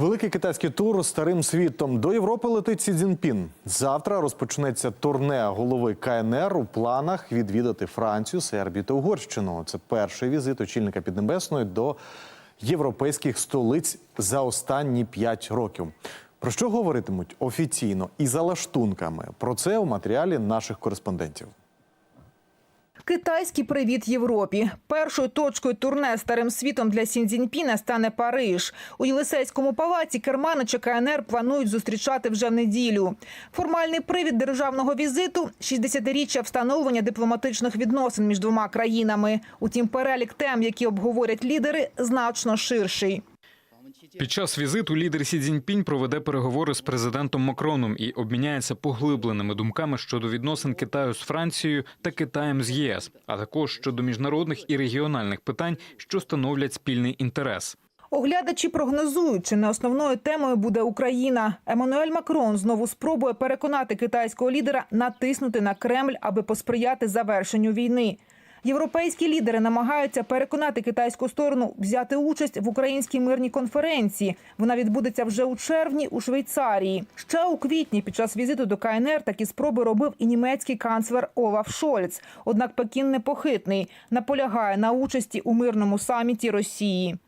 Великий китайський тур старим світом до Європи летить Сі Цзіньпін. Завтра розпочнеться турне голови КНР у планах відвідати Францію, Сербію та Угорщину. Це перший візит очільника Піднебесної до європейських столиць за останні п'ять років. Про що говоритимуть офіційно і за лаштунками? Про це у матеріалі наших кореспондентів. Китайський привіт Європі. Першою точкою турне старим світом для Сіньцзіньпіна стане Париж. У Єлисейському палаці Керманича КНР планують зустрічати вже в неділю. Формальний привід державного візиту – 60-річчя встановлення дипломатичних відносин між двома країнами. Утім, перелік тем, які обговорять лідери, значно ширший. Під час візиту лідер Сі Цзіньпінь проведе переговори з президентом Макроном і обміняється поглибленими думками щодо відносин Китаю з Францією та Китаєм з ЄС, а також щодо міжнародних і регіональних питань, що становлять спільний інтерес. Оглядачі прогнозують, чи не основною темою буде Україна. Еммануель Макрон знову спробує переконати китайського лідера натиснути на Кремль, аби посприяти завершенню війни. Європейські лідери намагаються переконати китайську сторону взяти участь в українській мирній конференції. Вона відбудеться вже у червні у Швейцарії. Ще у квітні під час візиту до КНР такі спроби робив і німецький канцлер Олаф Шольц. Однак Пекін непохитний, наполягає на участі у мирному саміті Росії.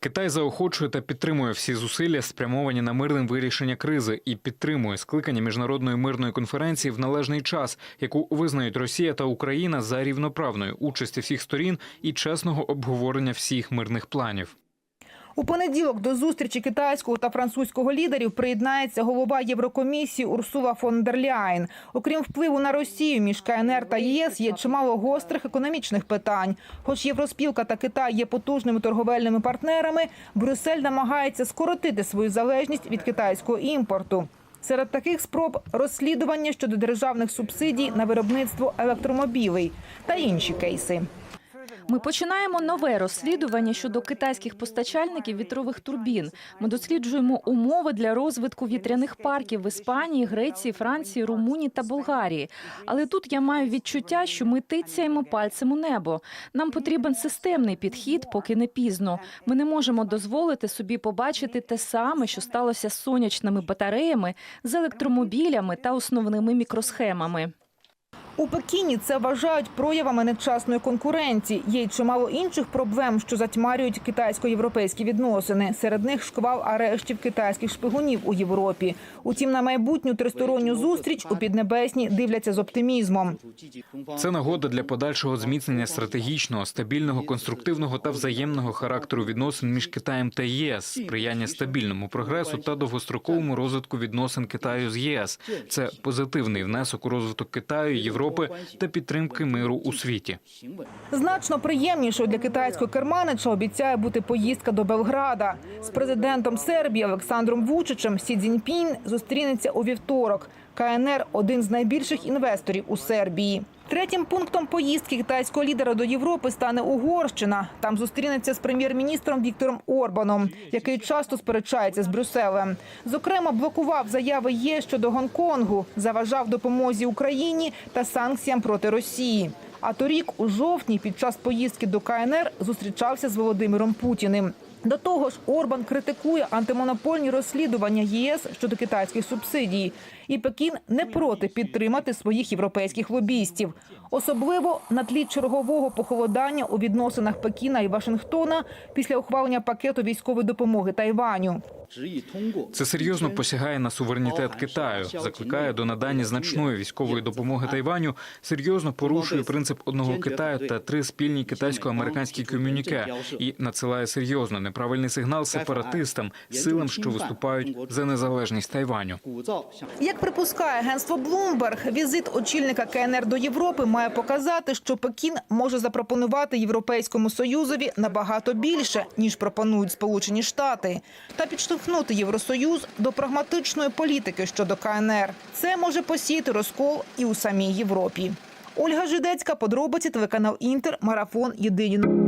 Китай заохочує та підтримує всі зусилля, спрямовані на мирне вирішення кризи, і підтримує скликання міжнародної мирної конференції в належний час, яку визнають Росія та Україна за рівноправною участі всіх сторін і чесного обговорення всіх мирних планів. У понеділок до зустрічі китайського та французького лідерів приєднається голова Єврокомісії Урсула фон дер Ляйн. Окрім впливу на Росію між КНР та ЄС є чимало гострих економічних питань. Хоч Євроспілка та Китай є потужними торговельними партнерами, Брюссель намагається скоротити свою залежність від китайського імпорту. Серед таких спроб розслідування щодо державних субсидій на виробництво електромобілей та інші кейси. Ми починаємо нове розслідування щодо китайських постачальників вітрових турбін. Ми досліджуємо умови для розвитку вітряних парків в Іспанії, Греції, Франції, Румунії та Болгарії. Але тут я маю відчуття, що ми тицяємо пальцем у небо. Нам потрібен системний підхід, поки не пізно. Ми не можемо дозволити собі побачити те саме, що сталося з сонячними батареями, з електромобілями та основними мікросхемами. У Пекіні це вважають проявами нечасної конкуренції. Є й чимало інших проблем, що затьмарюють китайсько-європейські відносини. Серед них шквал арештів китайських шпигунів у Європі. Утім, на майбутню тристоронню зустріч у Піднебесній дивляться з оптимізмом. Це нагода для подальшого зміцнення стратегічного, стабільного, конструктивного та взаємного характеру відносин між Китаєм та ЄС, сприяння стабільному прогресу та довгостроковому розвитку відносин Китаю з ЄС. Це позитивний внесок у розвиток Китаю, Європи та підтримки миру у світі. Значно приємнішою для китайського керманича обіцяє бути поїздка до Белграда. З президентом Сербії Олександром Вучичем Сі Цзіньпін зустрінеться у вівторок. КНР – один з найбільших інвесторів у Сербії. Третім пунктом поїздки китайського лідера до Європи стане Угорщина. Там зустрінеться з прем'єр-міністром Віктором Орбаном, який часто сперечається з Брюсселем. Зокрема, блокував заяви ЄС щодо Гонконгу, заважав допомозі Україні та санкціям проти Росії. А торік, у жовтні, під час поїздки до КНР зустрічався з Володимиром Путіним. До того ж, Орбан критикує антимонопольні розслідування єС щодо китайських субсидій. І Пекін не проти підтримати своїх європейських лобістів. Особливо на тлі чергового похолодання у відносинах Пекіна і Вашингтона після ухвалення пакету військової допомоги Тайваню. Це серйозно посягає на суверенітет Китаю, закликає до надання значної військової допомоги Тайваню, серйозно порушує принцип одного Китаю та три спільні китайсько-американські комюніке і надсилає серйозно неправильний сигнал сепаратистам, силам, що виступають за незалежність Тайваню. Як припускає агентство Bloomberg, візит очільника КНР до Європи має показати, що Пекін може запропонувати Європейському Союзові набагато більше, ніж пропонують Сполучені Штати, та підштовхнути Євросоюз до прагматичної політики щодо КНР. Це може посіяти розкол і у самій Європі. Ольга Жидецька, подробиці, телеканал Інтер, марафон Єдині.